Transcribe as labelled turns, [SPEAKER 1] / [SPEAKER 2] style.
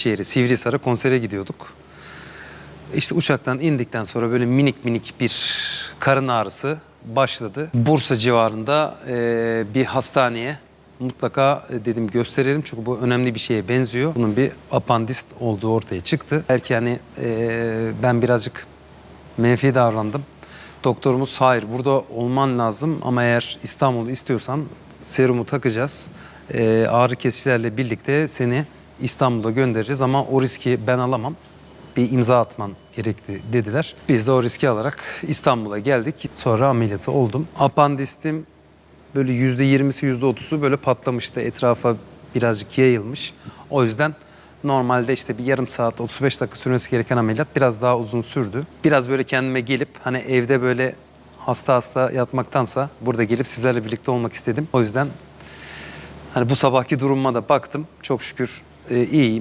[SPEAKER 1] Eskişehir'e, Sivrihisar'a konsere gidiyorduk. İşte uçaktan indikten sonra böyle minik minik bir karın ağrısı başladı. Bursa civarında e, bir hastaneye mutlaka e, dedim gösterelim çünkü bu önemli bir şeye benziyor. Bunun bir apandist olduğu ortaya çıktı. Belki hani e, ben birazcık menfi davrandım. Doktorumuz hayır burada olman lazım ama eğer İstanbul'u istiyorsan serumu takacağız. E, ağrı kesicilerle birlikte seni İstanbul'a göndereceğiz ama o riski ben alamam. Bir imza atman gerekti dediler. Biz de o riski alarak İstanbul'a geldik. Sonra ameliyatı oldum. Apandistim böyle yüzde yirmisi yüzde otuzu böyle patlamıştı. Etrafa birazcık yayılmış. O yüzden normalde işte bir yarım saat 35 dakika sürmesi gereken ameliyat biraz daha uzun sürdü. Biraz böyle kendime gelip hani evde böyle hasta hasta yatmaktansa burada gelip sizlerle birlikte olmak istedim. O yüzden Hani bu sabahki durumuma da baktım. Çok şükür e, iyiyim.